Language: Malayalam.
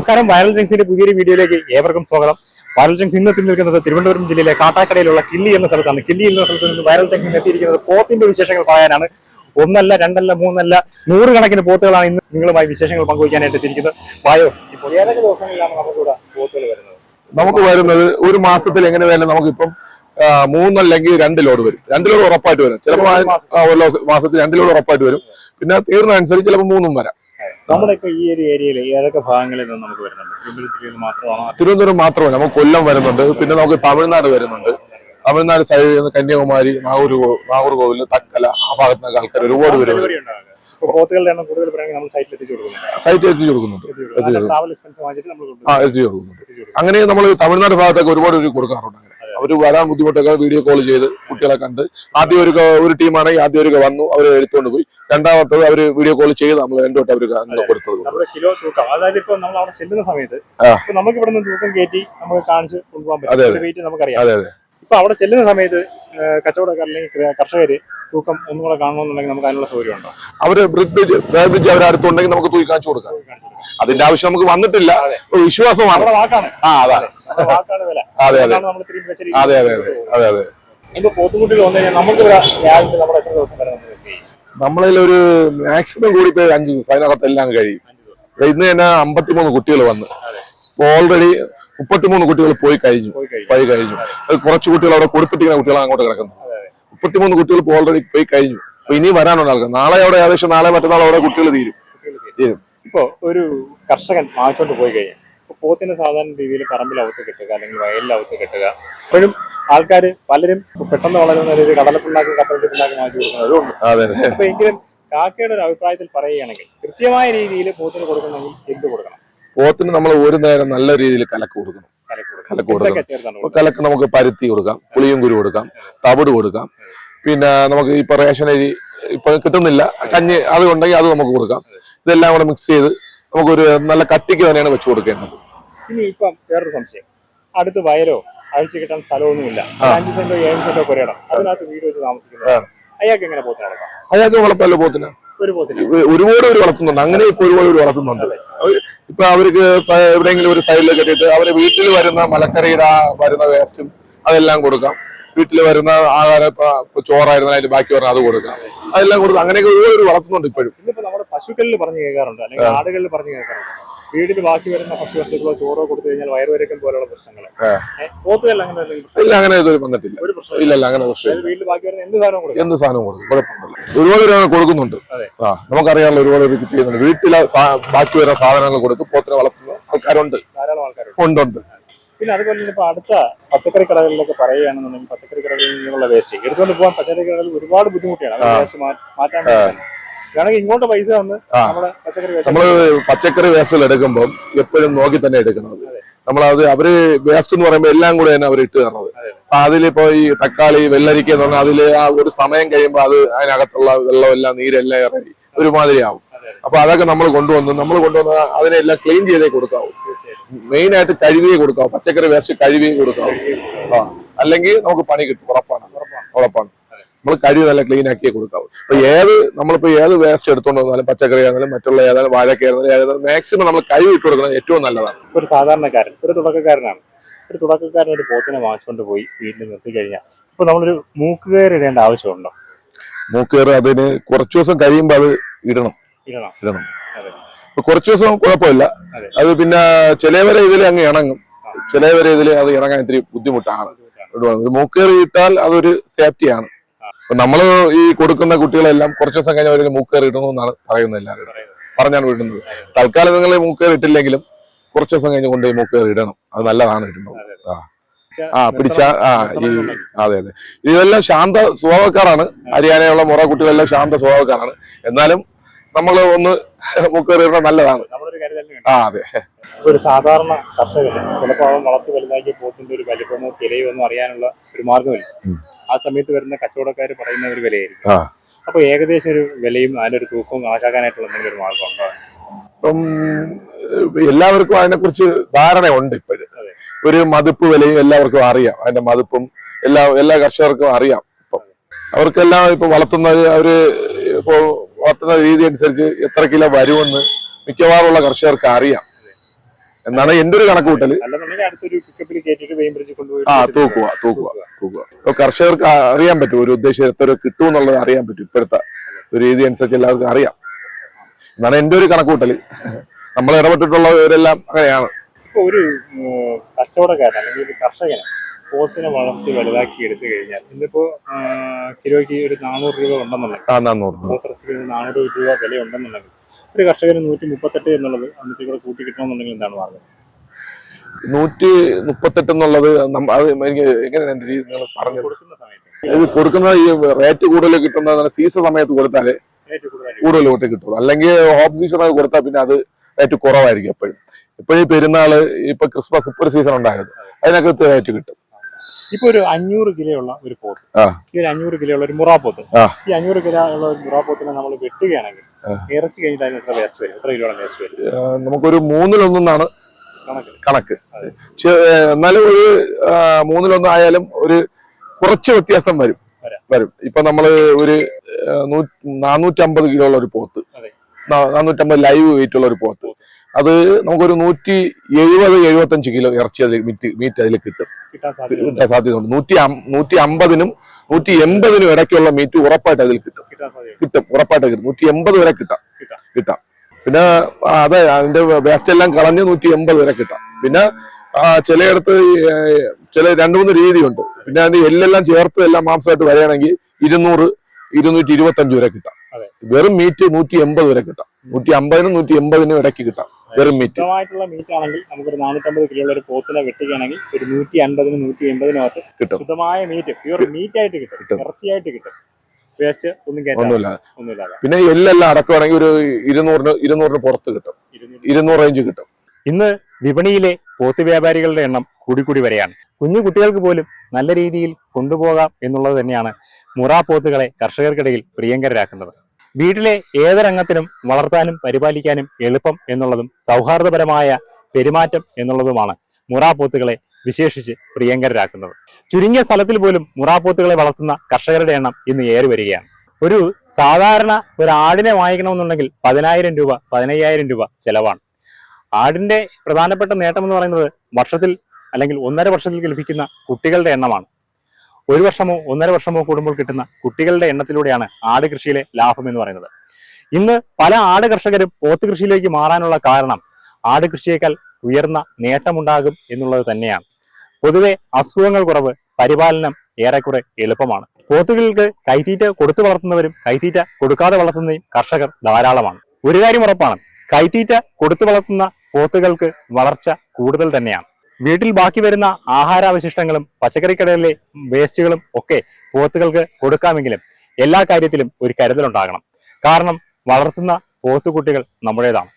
നമസ്കാരം. വൈറൽ ജംഗ്സിന്റെ പുതിയൊരു വീഡിയോയിലേക്ക് ഏവർക്കും സ്വാഗതം. വൈറൽ ജംഗ്സ് ഇന്ന് എത്തി നിൽക്കുന്നത് തിരുവനന്തപുരം ജില്ലയിലെ കാട്ടാക്കടയിലുള്ള കിള്ളി എന്ന സ്ഥലത്താണ്. കിള്ളി എന്ന സ്ഥലത്ത് നിന്ന് വൈറൽ ജംഗ്സിന് എത്തിയിരിക്കുന്നത് പോത്തിന്റെ വിശേഷങ്ങൾ പറയാനാണ്. ഒന്നല്ല രണ്ടല്ല മൂന്നല്ല നൂറുകണക്കിന് പോത്തുകളാണ് ഇന്ന് നിങ്ങളുമായി വിശേഷങ്ങൾ പങ്കുവയ്ക്കാനായിട്ട് എത്തിയിരിക്കുന്നത്. വായോ. ഏതൊക്കെ ദിവസങ്ങളിലാണ് നമുക്കിവിടെ പോത്തുകൾ വരുന്നത്? നമുക്ക് വരുന്നത് ഒരു മാസത്തിൽ എങ്ങനെ വേണം നമുക്കിപ്പം മൂന്നല്ലെങ്കിൽ രണ്ട് ലോഡ് വരും. രണ്ട് ലോഡ് ഉറപ്പായിട്ട് വരും. ചിലപ്പോൾ ഒരു മാസത്തിൽ രണ്ട് ലോഡ് ഉറപ്പായിട്ട് വരും. പിന്നെ തീർന്നതനുസരിച്ച് ചിലപ്പോൾ മൂന്നും വരാം. നമ്മുടെ ഇപ്പൊ ഈ ഒരു ഏരിയയിൽ ഏതൊക്കെ ഭാഗങ്ങളിൽ നിന്ന് നമുക്ക് വരുന്നുണ്ട്? തിരുവനന്തപുരം ജില്ലയിൽ മാത്രമാണോ? തിരുവനന്തപുരം മാത്രമല്ല നമുക്ക് കൊല്ലം വരുന്നുണ്ട്. പിന്നെ നമുക്ക് തമിഴ്നാട് വരുന്നുണ്ട്. തമിഴ്നാട് സൈഡിൽ നിന്ന് കന്യാകുമാരി നാഗൂർ നാഗർകോവിൽ തക്കല ആ ഭാഗത്ത് നിന്നൊക്കെ ആൾക്കാർ ഒരുപാട് പേര് എണ്ണം കൂടുതൽ പറയുകയാണെങ്കിൽ നമ്മൾ സൈറ്റിൽ കൊടുക്കുന്നുണ്ട്. കൊടുക്കുന്നുണ്ട്. ആ എത്തിച്ചു കൊടുക്കുന്നുണ്ട്. അങ്ങനെ നമ്മൾ തമിഴ്നാട് ഭാഗത്തൊക്കെ ഒരുപാട് പേര് കൊടുക്കാറുണ്ട് അങ്ങനെ. അവർ വരാൻ ബുദ്ധിമുട്ടൊക്കെ വീഡിയോ കോൾ ചെയ്ത് കുട്ടികളെ കണ്ട്. ആദ്യം ഒരു ഒരു ടീമാണെങ്കിൽ ആദ്യം ഒരു വന്നു അവർ എടുത്തുകൊണ്ട് പോയി. രണ്ടാമത്തത് അവർ വീഡിയോ കോൾ ചെയ്ത് നമ്മൾ രണ്ടോട്ട് അവർ കൊടുത്തത് കിലോ തൂക്കം. അതായത് ഇപ്പൊ നമ്മൾ അവിടെ ചെല്ലുന്ന സമയത്ത്. നമുക്ക് ഇവിടെ നിന്ന് തൂക്കം കയറ്റി നമുക്ക് കാണിച്ച് കൊണ്ടുപോകാൻ പറ്റും. വെയിറ്റ് നമുക്കറിയാം. അതെ അതെ. ഇപ്പൊ അവിടെ ചെല്ലുന്ന സമയത്ത് കച്ചവടക്കാർ അല്ലെങ്കിൽ കർഷകര് തൂക്കം ഒന്നും കൂടെ കാണണമെന്നുണ്ടെങ്കിൽ നമുക്ക് അതിനുള്ള സൗകര്യം ഉണ്ടോ അവർ ബ്രിഡ്ജ് ബ്രിഡ്ജ് അവർ അടുത്തുണ്ടെങ്കിൽ നമുക്ക് തൂക്കി കാണിച്ചു കൊടുക്കാം. അതിന്റെ ആവശ്യം നമുക്ക് വന്നിട്ടില്ല. വിശ്വാസമാണ് ആ അതെ നമ്മുടെ വാക്കാണ്. വില അതെ, അതെ. അതെ അതെ അതെ. അതെ നമ്മളിൽ ഒരു മാക്സിമം കൂടി പോയി അഞ്ച് ദിവസം. അതിനകത്ത് എല്ലാം കഴിയും. ഇന്ന് തന്നെ അമ്പത്തിമൂന്ന് കുട്ടികൾ വന്ന്. ഓൾറെഡി മുപ്പത്തിമൂന്ന് കുട്ടികൾ പോയി കഴിഞ്ഞു. പോയി കഴിഞ്ഞു. അത്. കുറച്ച് കുട്ടികൾ അവിടെ കൊടുത്തിട്ടിങ്ങനെ കുട്ടികൾ അങ്ങോട്ട് കിടക്കുന്നു മുപ്പത്തിമൂന്ന് കുട്ടികൾ ഇപ്പോൾ ഓൾറെഡി പോയി കഴിഞ്ഞു. അപ്പൊ ഇനി വരാനുണ്ട് ആൾക്കാർ. നാളെ അവിടെ ഏകദേശം നാളെ മറ്റന്നാൾ അവിടെ കുട്ടികൾ തീരും. ഇപ്പൊ തീരും. തീരും. ഇപ്പോ ഒരു കർഷകൻ മാറ്റോട്ട് പോയി കഴിഞ്ഞാൽ ഇപ്പൊ പോത്തിന് സാധാരണ രീതിയിൽ പറമ്പിൽ അവത്ത് കെട്ടുക അല്ലെങ്കിൽ വയലിൽ അവത്ത് കെട്ടുക. അപ്പോഴും ആൾക്കാർ പലരും പെട്ടെന്ന് വളരുന്ന രീതിയിൽ കടലപ്പിണ്ണാക്കും കപ്പലണ്ടി പിണ്ണാക്കും മാറ്റി കൊടുക്കുന്നതും ഉണ്ട്. അതെ അതെ. അപ്പൊ എങ്കിലും കാക്കയുടെ ഒരു അഭിപ്രായത്തിൽ പറയുകയാണെങ്കിൽ കൃത്യമായ രീതിയിൽ പോത്തിന് കൊടുക്കണമെങ്കിൽ എന്ത് കൊടുക്കണം? പോത്തിന് നമ്മൾ ഒരു നേരം നല്ല രീതിയിൽ കലക്ക് കൊടുക്കണം. കലക്ക് കൊടുക്കണം. കലക്ക് നമുക്ക് പരുത്തി കൊടുക്കാം പുളിയും കുരു കൊടുക്കാം തവിട് കൊടുക്കാം. പിന്നെ നമുക്ക് ഇപ്പൊ റേഷൻ അരി ഇപ്പൊ കിട്ടുന്നില്ല. കഞ്ഞി അത് ഉണ്ടെങ്കിൽ അത് നമുക്ക് കൊടുക്കാം. ഇതെല്ലാം കൂടെ മിക്സ് ചെയ്ത് നമുക്കൊരു നല്ല കട്ടിക്ക് തന്നെയാണ് വെച്ചു കൊടുക്കേണ്ടത്. ഇനി ഇപ്പം വേറൊരു സംശയം. അടുത്ത് വയലോ അഴിച്ചു കിട്ടാൻ സ്ഥലമൊന്നുമില്ല. ഇല്ല അഞ്ച് സെന്റോ ഏഴ് സെന്റോ പുരയിടം അതിനകത്ത് വീട് വെച്ച് താമസിക്കുന്നത് അയാൾക്ക് എങ്ങനെ പോത്തിന് നടക്കാം അയാൾക്ക് വളർത്തല്ല പോത്തിന്? ഒരുപാട് പേര് വളർത്തുന്നുണ്ട്. അങ്ങനെ ഇപ്പൊ ഒരുപാട് പേര് വളർത്തുന്നുണ്ട്. ഇപ്പൊ അവർക്ക് എവിടെയെങ്കിലും ഒരു സൈഡിൽ കെട്ടിയിട്ട് അവർ വീട്ടിൽ വരുന്ന മലക്കറിയുടെ വരുന്ന വേസ്റ്റും അതെല്ലാം കൊടുക്കാം. വീട്ടിൽ വരുന്ന ആഹാര ഇപ്പൊ ഇപ്പൊ ചോറായിരുന്ന അതിന്റെ ബാക്കി വരുന്ന അത് കൊടുക്കാം. അതെല്ലാം കൊടുക്കാം. അങ്ങനെയൊക്കെ ഒരുപാട് വളർത്തുന്നുണ്ട് ഇപ്പോഴും. ഇന്നിപ്പോ നമ്മുടെ പശുക്കളിൽ പറഞ്ഞു കേൾക്കാറുണ്ട്. അല്ലെങ്കിൽ ആടുകളിൽ പറഞ്ഞു കേൾക്കാറുണ്ട്. വീട്ടിൽ ബാക്കി വരുന്ന ഭക്ഷ്യവസ്തുക്കളോ ചോറോ കൊടുത്തു കഴിഞ്ഞാൽ വയറുവരക്കം പോലുള്ള പ്രശ്നങ്ങൾ അങ്ങനെ പ്രശ്നം- ഇല്ല അങ്ങനെ ഇതുവരെ വന്നിട്ടില്ല. പ്രശ്നം ഇല്ല. ഇല്ല അങ്ങനെ പ്രശ്നമില്ല വീട്ടിൽ ബാക്കി വരുന്ന എന്ത് സാധനം കൊടുക്കും? എന്ത് സാധനം കൊടുക്കും? കുഴപ്പമൊന്നുമില്ല. ഒരുപാട് പേര് കൊടുക്കുന്നുണ്ട്. ആ നമുക്കറിയാമല്ലോ ഒരുപാട് പേര് കിറ്റ് ചെയ്യുന്നുണ്ട്. വീട്ടിലെ ബാക്കി വരുന്ന സാധനങ്ങൾ കൊടുത്ത് പോത്തിനെ വളർത്തുന്ന ആൾക്കാരുണ്ട്. ധാരാളം ആൾക്കാരുണ്ട്. ഉണ്ട് ഉണ്ട്. പിന്നെ അതുപോലെ തന്നെ ഇപ്പൊ അടുത്ത പച്ചക്കറി കടകളിലൊക്കെ പറയുകയാണെന്നുണ്ടെങ്കിൽ പച്ചക്കറി കടകളിൽ നിന്നുള്ള വേസ്റ്റ് എടുത്തുകൊണ്ട് പോകാൻ പച്ചക്കറി കടകളിൽ ഒരുപാട് ബുദ്ധിമുട്ടിയാണ്. വേസ്റ്റ് മാറ്റാൻ വേണമെങ്കിൽ ഇങ്ങോട്ട് പൈസ വന്ന്. നമ്മുടെ പച്ചക്കറി നമ്മൾ പച്ചക്കറി വേസ്റ്റിൽ എടുക്കുമ്പോൾ എപ്പോഴും നോക്കി തന്നെ എടുക്കണം നമ്മളത് അവർ വേസ്റ്റ് എന്ന് പറയുമ്പോൾ എല്ലാം കൂടെ തന്നെ അവർ ഇട്ട് തരണത്. അപ്പൊ അതിലിപ്പോ ഈ തക്കാളി വെള്ളരിക്ക എന്ന് പറഞ്ഞാൽ അതിൽ ആ ഒരു സമയം കഴിയുമ്പോൾ അത് അതിനകത്തുള്ള വെള്ളം എല്ലാം നീരെല്ലാം ഇറങ്ങി ഒരുമാതിരി ആവും. അപ്പൊ അതൊക്കെ നമ്മൾ കൊണ്ടുവന്ന് നമ്മൾ കൊണ്ടുവന്ന് അതിനെല്ലാം ക്ലീൻ ചെയ്തേ കൊടുക്കാവൂ. മെയിൻ ആയിട്ട് കഴിവേ കൊടുക്കാവും പച്ചക്കറി വേസ്റ്റ് കഴിവേ കൊടുക്കാവും ആ അല്ലെങ്കിൽ നമുക്ക് പണി കിട്ടും. ഉറപ്പാണ്. ഉറപ്പാണ്. നമ്മൾ കഴിവ് നല്ല ക്ലീൻ ആക്കിയേ കൊടുക്കാവും. അപ്പൊ ഏത് നമ്മളിപ്പോ ഏത് വേസ്റ്റ് എടുത്തോണ്ട് വന്നാലും പച്ചക്കറി ആണെങ്കിലും മറ്റുള്ള ഏതായാലും വാഴക്ക ആയിരുന്നാലും ഏതായാലും മാക്സിമം നമ്മൾ കഴിവ് ഇട്ട് കൊടുക്കുന്നത് ഏറ്റവും നല്ലതാണ്. ഒരു സാധാരണക്കാരൻ ഒരു തുടക്കക്കാരനാണ്. ഒരു തുടക്കക്കാരൻ ഒരു പോത്തിനെ വാങ്ങിച്ചുകൊണ്ട് പോയി വീട്ടിൽ നിർത്തി കഴിഞ്ഞാൽ. ഇപ്പൊ നമ്മളൊരു മൂക്കുകയർ ഇടേണ്ട ആവശ്യമുണ്ടോ? മൂക്കുകയർ അതിന് കുറച്ചു ദിവസം കഴിയുമ്പോൾ അത് ഇടണം. ഇടണം. ഇടണം. കുറച്ചു ദിവസം കുഴപ്പമില്ല. അതെ. പിന്നെ ചിലവരെ ഇതിൽ അങ്ങ് ഇണങ്ങും. ചിലവരെ ഇതിൽ അത് ഇണങ്ങാൻ ഇത്തിരി ബുദ്ധിമുട്ടാണ്. ഒരു മൂക്കേറി ഇട്ടാൽ അതൊരു സേഫ്റ്റിയാണ് നമ്മൾ ഈ കൊടുക്കുന്ന കുട്ടികളെല്ലാം കുറച്ച് ദിവസം കഴിഞ്ഞാൽ അവർ മൂക്കേറി ഇടണമെന്നാണ് പറയുന്നത് എല്ലാവരും പറഞ്ഞാണ് വിടുന്നത്. തൽക്കാലം നിങ്ങൾ മൂക്കേറി ഇട്ടില്ലെങ്കിലും കുറച്ച് ദിവസം കഴിഞ്ഞ് കൊണ്ടുപോയി മൂക്കേറി ഇടണം. അത് നല്ലതാണ് ഇടുന്നത് ആ. ആ പിടിച്ച ആ ഈ അതെ അതെ. ഇതെല്ലാം ശാന്ത സ്വഭാവക്കാരാണ്. ഹരിയാനയുള്ള മുറ കുട്ടികളെല്ലാം ശാന്ത സ്വഭാവക്കാരാണ്. എന്നാലും നമ്മൾ ഒന്ന് മുക്കേറിയിടുന്നത് നല്ലതാണ്. ആ അതെ. ഒരു സാധാരണ കർഷകന് ചിലപ്പോൾ അവൻ വളർത്തി വലുതാക്കിയ പോത്തിന്റെ ഒരു വലിപ്പമോ കിലയോ ഒന്നും അറിയാനുള്ള ഒരു മാർഗമില്ല ആ സമയത്ത് വരുന്ന കച്ചവടക്കാർ പറയുന്ന ഒരു വിലയായിരിക്കും. അപ്പൊ ഏകദേശം ഒരു വിലയും അതിന്റെ ഒരു തൂക്കവും കണക്കാക്കാനായിട്ടുള്ള എന്തെങ്കിലും ഒരു മാർഗം ഉണ്ടോ? ഇപ്പം എല്ലാവർക്കും അതിനെക്കുറിച്ച് ധാരണയുണ്ട് ഇപ്പോഴും. ഒരു മതിപ്പ് വിലയും എല്ലാവർക്കും അറിയാം. അതിന്റെ മതിപ്പും എല്ലാ എല്ലാ കർഷകർക്കും അറിയാം ഇപ്പം. അവർക്കെല്ലാം ഇപ്പൊ വളർത്തുന്നത് അവർ ഇപ്പോ വളർത്തുന്ന രീതി അനുസരിച്ച് എത്ര കിലോ വരുമെന്ന് മിക്കവാറുള്ള കർഷകർക്ക് അറിയാം. എന്നാണ് എന്റെ ഒരു കണക്കുകൂട്ടൽ ആ തൂക്കുക തൂക്കുക തൂക്കുക. ഇപ്പൊ കർഷകർക്ക് അറിയാൻ പറ്റും. ഒരു ഉദ്ദേശം എത്ര കിട്ടും എന്നുള്ളത് അറിയാൻ പറ്റും. ഇപ്പോഴത്തെ ഒരു രീതി അനുസരിച്ച് എല്ലാവർക്കും അറിയാം. എന്നാണ് എന്റെ ഒരു കണക്കുകൂട്ടൽ നമ്മൾ ഇടപെട്ടിട്ടുള്ളവരെല്ലാം അങ്ങനെയാണ്. ഒരു കച്ചവടക്കാരൻ അല്ലെങ്കിൽ ഒരു കർഷകന് പോത്തിനെ വളർത്തി വലുതാക്കി എടുത്തു കഴിഞ്ഞാൽ ഇന്നിപ്പോ കിലോയ്ക്ക് ഒരു നാനൂറ് രൂപ ഉണ്ടെന്നുണ്ടെങ്കിൽ പോത്തിറച്ചിക്ക് ഒരു നാനൂറ് രൂപ വില ഉണ്ടെന്നുണ്ടെങ്കിൽ ഒരു കർഷകന് നൂറ്റി മുപ്പത്തെട്ട് എന്നുള്ളത് അന്നത്തെ കൂടെ കൂട്ടി കിട്ടണമെന്നുണ്ടെങ്കിൽ എന്താണ് മാർഗം? നൂറ്റി മുപ്പത്തെട്ട് എന്നുള്ളത് അത് എനിക്ക് എങ്ങനെയാണ് എന്റെ രീതി നിങ്ങൾ പറഞ്ഞു കൊടുക്കുന്ന സമയത്ത്. ഇത് കൊടുക്കുന്ന ഈ റേറ്റ് കൂടുതൽ കിട്ടുന്ന സീസൺ സമയത്ത് കൊടുത്താലേ കൂടുതൽ തൊട്ട് കിട്ടുള്ളൂ. അല്ലെങ്കിൽ ഓഫ് സീസൺ കൊടുത്താൽ പിന്നെ അത് റേറ്റ് കുറവായിരിക്കും എപ്പോഴും. ഇപ്പോഴും ഈ പെരുന്നാൾ ഇപ്പൊ ക്രിസ്മസ് ഇപ്പൊ ഒരു സീസൺ ഉണ്ടായത്. അതിനകത്ത് റേറ്റ് കിട്ടും. ഇപ്പൊ ഒരു അഞ്ഞൂറ് കിലോ ഉള്ള ഒരു പോത്ത്. ഈ ഒരു അഞ്ഞൂറ് കിലോ ഉള്ള ഒരു മുറാപ്പോത്ത് പോത്ത്. ഈ അഞ്ഞൂറ് കിലോ ഉള്ള ഒരു മുറാപ്പോത്തിനെ നമ്മൾ വെട്ടുകയാണെങ്കിൽ ഇറച്ചി കഴിഞ്ഞിട്ട് അതിന് എത്ര വേസ്റ്റ് വരും? എത്ര കിലോയുടെ വേസ്റ്റ് വരും? നമുക്കൊരു മൂന്നിലൊന്നാണ് കണക്ക്. എന്നാലും ഒരു മൂന്നിലൊന്നായാലും ഒരു കുറച്ച് വ്യത്യാസം വരും. വരും. ഇപ്പൊ നമ്മൾ ഒരു നാനൂറ്റമ്പത് കിലോ ഉള്ള ഒരു പോത്ത്. നാനൂറ്റമ്പത് ലൈവ് വെയിറ്റ് ഉള്ള ഒരു പോത്ത്. അത് നമുക്കൊരു നൂറ്റി എഴുപത് എഴുപത്തഞ്ച് കിലോ ഇറച്ചി അതിൽ മീറ്റ് മീറ്റ് അതിൽ കിട്ടും. കിട്ടാൻ സാധ്യത ഉണ്ട് സാധ്യതയുണ്ട്. നൂറ്റി നൂറ്റി അമ്പതിനും നൂറ്റി എൺപതിനും ഇടയ്ക്കുള്ള മീറ്റ് ഉറപ്പായിട്ട് അതിൽ കിട്ടും. കിട്ടും ഉറപ്പായിട്ട് കിട്ടും. നൂറ്റി എൺപത് വരെ കിട്ടാം. കിട്ടാം. പിന്നെ അതെ അതിന്റെ വേസ്റ്റ് എല്ലാം കളഞ്ഞ് നൂറ്റി എൺപത് വരെ കിട്ടാം. പിന്നെ ചിലയിടത്ത് ചില രണ്ടു മൂന്ന് രീതിയുണ്ട്. പിന്നെ അതിന്റെ എല്ലെല്ലാം ചേർത്ത് എല്ലാം മാംസമായിട്ട് വരികയാണെങ്കിൽ ഇരുന്നൂറ് ഇരുന്നൂറ്റി ഇരുപത്തഞ്ച് വരെ കിട്ടാം. വെറും മീറ്റ് നൂറ്റി എൺപത് വരെ കിട്ടാം. നൂറ്റി അമ്പതിനും നൂറ്റി എൺപതിനും ഇടയ്ക്ക് കിട്ടാം. വെറും മീറ്റ് ശുദ്ധമായിട്ടുള്ള മീറ്റ് ആണെങ്കിൽ നമുക്കൊരു നാനൂറ്റമ്പത് കിലോ ഉള്ള ഒരു പോത്തിനെ വെട്ടുകയാണെങ്കിൽ ഒരു നൂറ്റി അൻപതിന് നൂറ്റി എൺപതിനകത്ത് കിട്ടും. ശുദ്ധമായ മീറ്റ് പ്യൂർ മീറ്റ് ആയിട്ട് കിട്ടും. കിട്ടും. ഇറച്ചിയായിട്ട് കിട്ടും. വേസ്റ്റ് ഒന്നും കയറ്റാൻ ഒന്നുമില്ല. പിന്നെ എല്ലെല്ലാം അടക്കുവാണെങ്കിൽ ഒരു ഇരുന്നൂറിന് ഇരുന്നൂറിന് പുറത്ത് കിട്ടും. ഇരുന്നൂറ്. ഇരുന്നൂറ് റേഞ്ച് കിട്ടും. ഇന്ന് വിപണിയിലെ പോത്ത് വ്യാപാരികളുടെ എണ്ണം കൂടിക്കൂടി വരെയാണ്. കുഞ്ഞു കുട്ടികൾക്ക് പോലും നല്ല രീതിയിൽ കൊണ്ടുപോകാം എന്നുള്ളത് തന്നെയാണ് മുറ പോത്തുകളെ കർഷകർക്കിടയിൽ പ്രിയങ്കരാക്കുന്നത് വീട്ടിലെ ഏതൊരംഗത്തിനും വളർത്താനും പരിപാലിക്കാനും എളുപ്പം എന്നുള്ളതും സൗഹാർദ്ദപരമായ പെരുമാറ്റം എന്നുള്ളതുമാണ് മുറാപ്പോത്തുകളെ പോത്തുകളെ വിശേഷിച്ച് പ്രിയങ്കരാക്കുന്നത് ചുരുങ്ങിയ സ്ഥലത്തിൽ പോലും മുറാപ്പോത്തുകളെ വളർത്തുന്ന കർഷകരുടെ എണ്ണം ഇന്ന് ഏറി വരികയാണ്. ഒരു സാധാരണ ഒരു ആടിനെ വാങ്ങിക്കണമെന്നുണ്ടെങ്കിൽ പതിനായിരം രൂപ പതിനയ്യായിരം രൂപ ചെലവാണ്. ആടിന്റെ പ്രധാനപ്പെട്ട നേട്ടം എന്ന് പറയുന്നത് വർഷത്തിൽ അല്ലെങ്കിൽ ഒന്നര വർഷത്തിൽ ലഭിക്കുന്ന കുട്ടികളുടെ എണ്ണമാണ്. ഒരു വർഷമോ ഒന്നര വർഷമോ കൂടുമ്പോൾ കിട്ടുന്ന കുട്ടികളുടെ എണ്ണത്തിലൂടെയാണ് ആട് കൃഷിയിലെ ലാഭം എന്ന് പറയുന്നത്. ഇന്ന് പല ആട് കർഷകരും പോത്ത് കൃഷിയിലേക്ക് മാറാനുള്ള കാരണം ആട് കൃഷിയേക്കാൾ ഉയർന്ന നേട്ടമുണ്ടാകും എന്നുള്ളത് തന്നെയാണ്. പൊതുവെ അസുഖങ്ങൾ കുറവ് പരിപാലനം ഏറെക്കുറെ എളുപ്പമാണ്. പോത്തുകൾക്ക് കൈത്തീറ്റ കൊടുത്തു വളർത്തുന്നവരും കൈത്തീറ്റ കൊടുക്കാതെ വളർത്തുന്നതും കർഷകർ ധാരാളമാണ്. ഒരു കാര്യം ഉറപ്പാണ് കൈത്തീറ്റ കൊടുത്തു വളർത്തുന്ന പോത്തുകൾക്ക് വളർച്ച കൂടുതൽ തന്നെയാണ്. വീട്ടിൽ ബാക്കി വരുന്ന ആഹാരാവശിഷ്ടങ്ങളും പച്ചക്കറിക്കടയിലെ വേസ്റ്റുകളും ഒക്കെ പോത്തുകൾക്ക് കൊടുക്കാമെങ്കിലും എല്ലാ കാര്യത്തിലും ഒരു കരുതലുണ്ടാകണം. കാരണം വളർത്തുന്ന പോത്തുകുട്ടികൾ നമ്മുടേതാണ്.